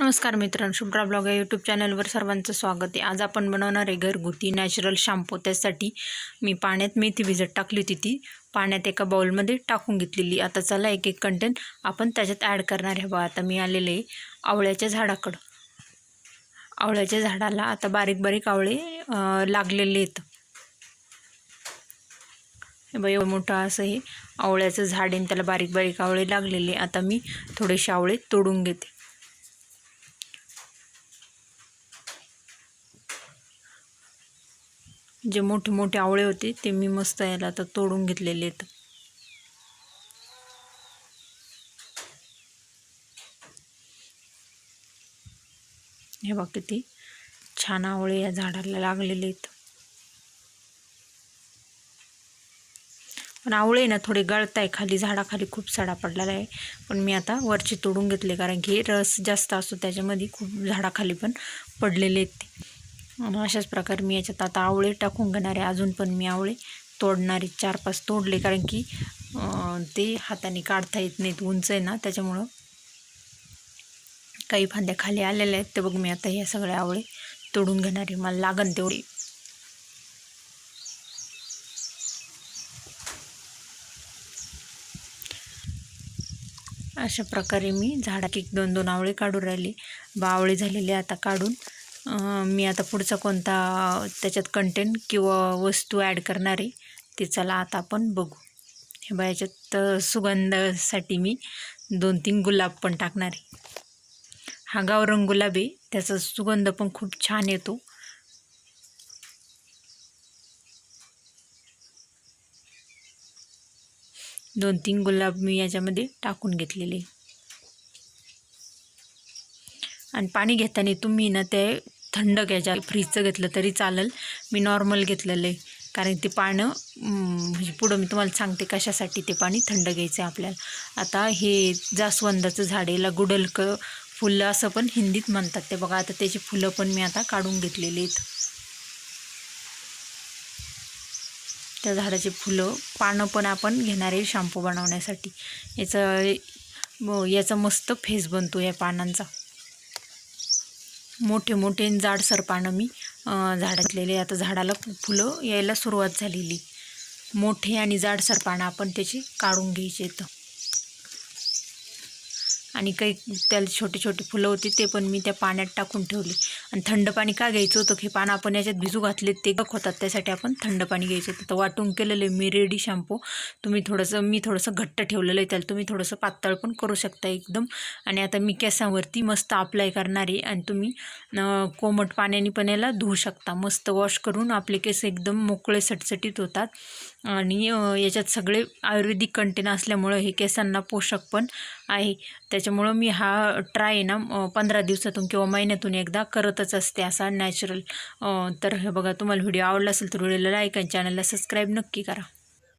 नमस्कार मित्रांनो शुभ्रा ब्लॉग या यूट्यूब चॅनलवर सर्वांचं स्वागत आहे. आज आपण बनवणार आहे घरगुती नॅचरल शॅम्पू. त्यासाठी मी पाण्यात मेथी भिजत टाकली होती ती. पाण्यात एका बाउलमध्ये टाकून घेतलेली. आता चला एक एक कंटेंट आपण त्याच्यात ॲड करणार आहे. बा आता मी आलेले आहे आवळ्याच्या झाडाकडं. आवळ्याच्या झाडाला आता बारीक बारीक आवळे लागलेले आहेत. हे एवढं मोठं असं हे आवळ्याचं झाड आहे आणि त्याला बारीक बारीक आवळे लागलेले. आता मी थोडेसे आवळे तोडून घेते. जे मोठे मोठे आवळे होते ते मी मस्त याला आता तोडून घेतलेले आहेत. हे बघ किती छान आवळे या झाडाला लागलेले आहेत. पण आवळे ना थोडे गळत आहे खाली झाडाखाली खूप सडा पडलेला आहे. पण मी आता वरचे तोडून घेतले कारण की रस जास्त असतो त्याच्यामध्ये खूप झाडाखाली पण पडलेले आहेत आणि अशाच प्रकारे मी याच्यात आता आवळे टाकून घेणार आहे. अजून पण मी आवळे तोडणारे चार पाच तोडले कारण की ते हाताने काढता येत नाहीत. उंच आहे ना त्याच्यामुळं काही फांद्या खाली आलेल्या आहेत. ते बघ मी आता ह्या सगळे आवळे तोडून घेणार आहे. मला लागन तेवढी. अशा प्रकारे मी झाडात एक दोन दोन आवळे काढून राहिले. बावळे झालेले आता काढून मी आता पुढचा कोणता त्याच्यात कंटेंट किंवा वस्तू ॲड करणार आहे ते चला आता आपण बघू. हे बा याच्यात सुगंधासाठी मी दोन तीन गुलाब पण टाकणार आहे. हा गावरंग गुलाब आहे त्याचा सुगंध पण खूप छान येतो. दोन तीन गुलाब मी याच्यामध्ये टाकून घेतलेले. आणि पाणी घेताना तुम्ही ना ते थंड घ्यायच्या. फ्रीजचं घेतलं तरी चालेल. मी नॉर्मल घेतलेलं आहे. कारण ते पानं म्हणजे पुढं मी तुम्हाला सांगते कशासाठी ते पाणी थंड घ्यायचं आहे आपल्याला. आता हे जास्वंदाचं झाड आहे. याला गुडलक फुलं असं पण हिंदीत म्हणतात ते बघा. आता त्याची फुलं पण मी आता काढून घेतलेली आहेत. त्या झाडाची फुलं पानं पण आपण घेणार आहे शॅम्पू बनवण्यासाठी. याचं याचा मस्त फेस बनतो या पानांचा. मोठे मोठे आणि जाडसर पानं मी झाडातलेले आता झाडाला फुलं यायला सुरुवात झालेली. मोठे आणि जाडसर पानं आपण त्याची काढून घ्यायचे तर आणि काही त्याला छोटे छोटे फुलं होते ते पण मी त्या पाण्यात टाकून ठेवले. आणि थंड पाणी का घ्यायचं होतं? हे पानं आपण याच्यात भिजू घातले ते गक होतात. त्यासाठी आपण थंड पाणी घ्यायचं. होतं तर वाटून केलेलं आहे मी रेडी शॅम्पू. तुम्ही थोडंसं मी थोडंसं घट्ट ठेवलेलं आहे त्याला. तुम्ही थोडंसं पातळ पण करू शकता एकदम. आणि आता मी केसावरती मस्त अप्लाय करणार आहे. आणि तुम्ही कोमट पाण्याने पण याला धुवू शकता. मस्त वॉश करून आपले केस एकदम मोकळे सटसटीत होतात. आणि याच्यात सगळे आयुर्वेदिक कंटेन असल्यामुळं हे केसांना पोषक पण आहे. त्याच्यामुळं मी हा ट्राय ना पंधरा दिवसातून किंवा महिन्यातून एकदा करतच असते असा नॅचरल तर हे बघा तुम्हाला व्हिडिओ आवडला असेल तर व्हिडिओला लाईक आणि चॅनलला सबस्क्राईब नक्की करा.